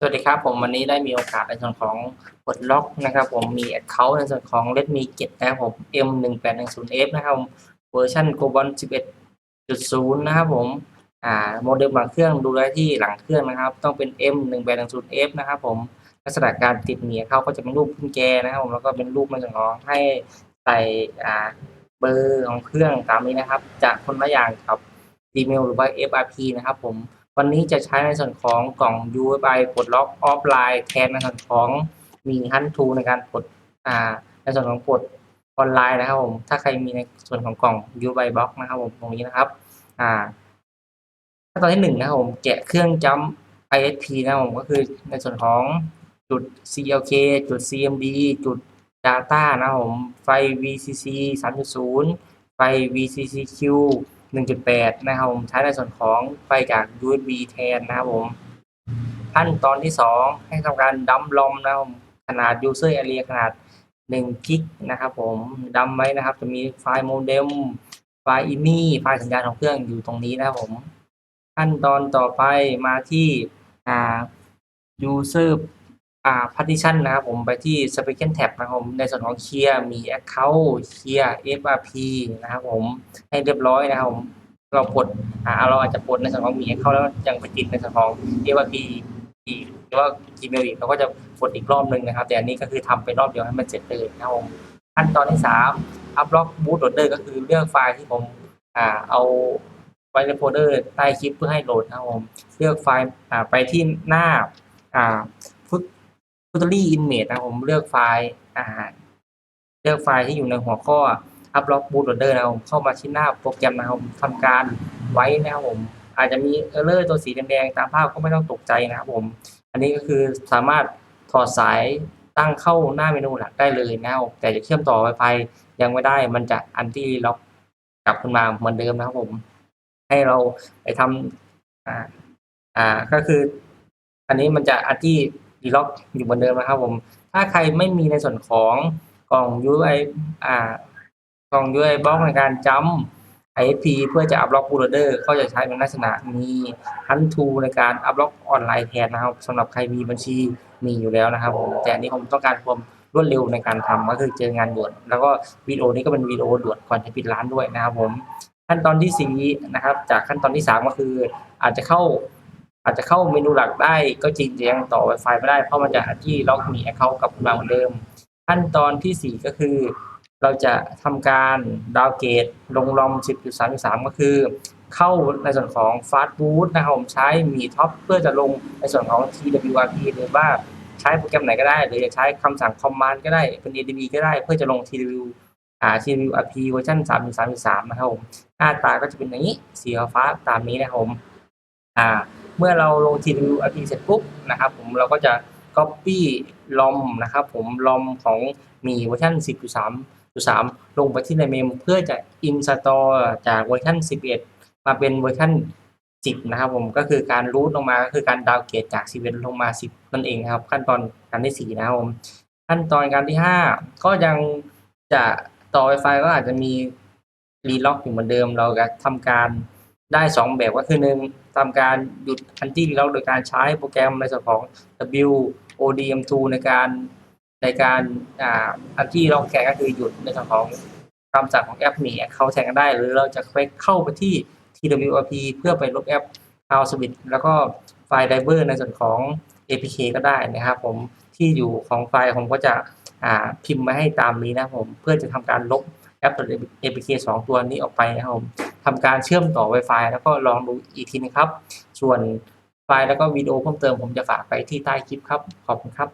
สวัสดีครับผมวันนี้ได้มีโอกาสในส่วนของปลดล็อกนะครับผมมี Account ในส่วนของ Redmi 7นะครับผม M 1 8 1 0 F นะครับผมเวอร์ชัน Global 11.0 นะครับผมอ่าโมเดลหลังเครื่องดูได้ที่หลังเครื่องนะครับ ต้องเป็น M 1 8 1 0 F นะครับผมลักษณะการติดเหนียเขาก็จะเป็นรูปกุญแจนะครับผมแล้วก็เป็นรูปในส่วนของให้ใส่อ่าเบอร์ของเครื่องตามนี้นะครับ จากคนละอย่างกับ Gmail หรือว่า FRP นะครับผม วันนี้จะใช้ในส่วนของกล่อง UFI ปลดล็อกออฟไลน์แทนในส่วนของมีฮันทูในการปลดอ่าในส่วนของปลดออนไลน์นะครับผมถ้าใครมีในส่วนของกล่อง UFI Box นะครับผมตรงนี้นะครับอ่าขั้นตอนที่หนึ่งนะครับผมแกะเครื่องจัม ISP นะครับผมก็คือในส่วนของจุด CLK จุด CMD จุด Data นะครับผมไฟ VCC 3.0 ไฟ VCCQ 1.8 นะครับผมใช้ในส่วนของไฟจาก USB แทนนะครับผมขั้นตอนที่ 2 ให้ทำการดัมลอมนะครับขนาด user area ขนาด1กิกนะครับผมดัมไว้นะครับ จะมีไฟล์โมเด็มไฟล์อิมี่ไฟล์สัญญาณของเครื่องอยู่ตรงนี้นะครับผมขั้นตอนต่อไปมาที่อ่า user อ่า partition นะครับผมไปที่ Specification tab นะครับผมในส่วนของ clear มี account clear FRP นะครับผมให้เรียบร้อยนะครับผมเราปลดอ่าเราอาจจะปลดในส่วนของมี account แล้วยังไปติดในส่วนของ FRP อีกหรือว่า Gmail อีกเราก็จะปลดอีกรอบหนึ่งนะครับ แต่อันนี้ก็คือทำไปรอบเดียวให้มันเสร็จเลยนะครับผมขั้นตอนที่3 upload bootloader ก็คือเลือกไฟล์ที่ผมอ่าเอาไว้ในโฟลเดอร์ใต้คลิปเพื่อให้โหลดนะครับผมเลือกไฟล์อ่าไปที่หน้าอ่า Footery Image นะผมเลือกไฟล์อ่าเลือกไฟล์ที่อยู่ในหัวข้อ Upload Bootloader นะผมเข้ามาที่หน้าโปรแกรมนะผมทำการไว้นะครับผม อาจจะมีเออร์เลอร์ตัวสีแดงๆตามภาพก็ไม่ต้องตกใจนะครับผม อันนี้ก็คือสามารถถอดสายตั้งเข้าหน้าเมนูหลักได้เลยนะครับแต่จะเชื่อมต่อ Wi-Fi ยังไม่ได้มันจะอันที่ล็อกกลับขึ้นมาเหมือนเดิมนะครับผม ให้เราไปทำอ่าอ่าก็คือ อันนี้มันจะอันที่ีล็อกอยู่เหมือนเดิมนะครับผม ถ้าใครไม่มีในส่วนของกล่อง UI อ่ากล่อง UI บล็อกในการจัม ISP เพื่อจะอัพล็อกบูโรเดอร์ก็จะใช้เป็นลักษณะมีฮันทูในการอัพล็อกออนไลน์แทนนะครับสำหรับใครมีบัญชีมีอยู่แล้วนะครับผมแต่อันนี้ผมต้องการความรวดเร็วในการทำก็คือเจองานด่วน แล้วก็วิดีโอนี้ก็เป็นวิดีโอด่วนก่อนจะปิดร้านด้วยนะครับผมขั้นตอนที่สี่นะครับจากขั้นตอนที่สามก็คืออาจจะเข้า อาจจะเข้าเมนูหลักได้ก็จริงแต่ยังต่อ Wi-Fi ไม่ได้เพราะมันจะที่ล็อกมี Account กลับมาเหมือนเดิม ขั้นตอนที่สี่ก็คือ เราจะทำการดาวเกรดลงลอม 10.3.3 ก็คือ เข้าในส่วนของ Fast Boot นะครับผมใช้มีท็อปเพื่อจะลงในส่วนของ TWRP หรือว่าใช้โปรแกรมไหนก็ได้ หรือจะใช้คำสั่ง Command ก็ได้เป็น ADB ก็ได้เพื่อจะลง TW อ่า TWRP เวอร์ชัน3.3.3 นะครับผมหน้าตาก็จะเป็นอย่างนี้สีฟ้าตามนี้นะครับผมอ่า เมื่อเราลง TWRP เสร็จปุ๊บนะครับผมเราก็จะ Copy ลอมนะครับผมลอมของมีเวอร์ชัน10.3.3 ลงไปที่ในเมมเพื่อจะ install จากเวอร์ชัน11 มาเป็นเวอร์ชัน10 นะครับผมก็คือการรูทลงมาก็คือการดาวเกรดจาก 11 ลงมา 10 นั่นเองครับ ขั้นตอนการที่ 4 นะครับผมขั้นตอนการที่ 5 ก็ยังจะต่อ Wi-Fi ก็อาจจะมีรีล็อกอยู่เหมือนเดิม เราจะทำการ ได้ 2 แบบก็คือหนึ่งทำการหยุด anti relock โดยการใช้โปรแกรมในส่วนของ WODM2 ในการในการอ่า anti relock แทนก็คือหยุดในส่วนของคำสั่งของแอปหนีเขาแทนกันได้ หรือเราจะไปเข้าไปที่ TWRP เพื่อไปลบแอป Cloud Switch แล้วก็ไฟล์ Diver ในส่วนของ APK ก็ได้นะครับผมที่อยู่ของไฟล์ผมก็จะอ่าพิมพ์มาให้ตามนี้นะผมเพื่อจะทำการลบแอป APK 2 ตัวนี้ออกไปนะครับผม ทำการเชื่อมต่อ Wi-Fi แล้วก็ลองดูอีกทีนะครับ ส่วนไฟล์แล้วก็วิดีโอเพิ่มเติมผมจะฝากไปที่ใต้คลิปครับ ขอบคุณครับ